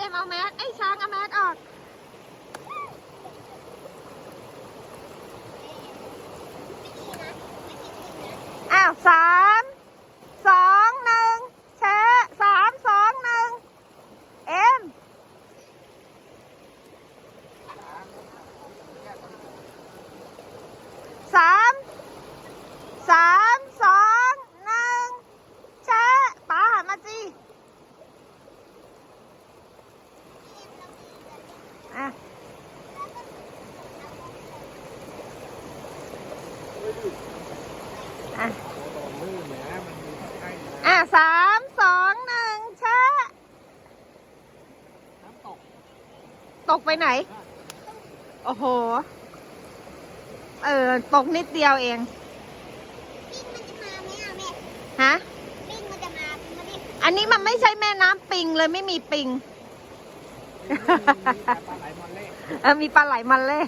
ML man. อะอะสามสองหนึ่งชะตกไปไหน โอ้โห เออ ตกนิดเดียวเองฮะอันนี้มันไม่ใช่แม่น้ำปิงเลยไม่มีปิงมีปลาไหลมอนเล่มีปลาไหลมันเล่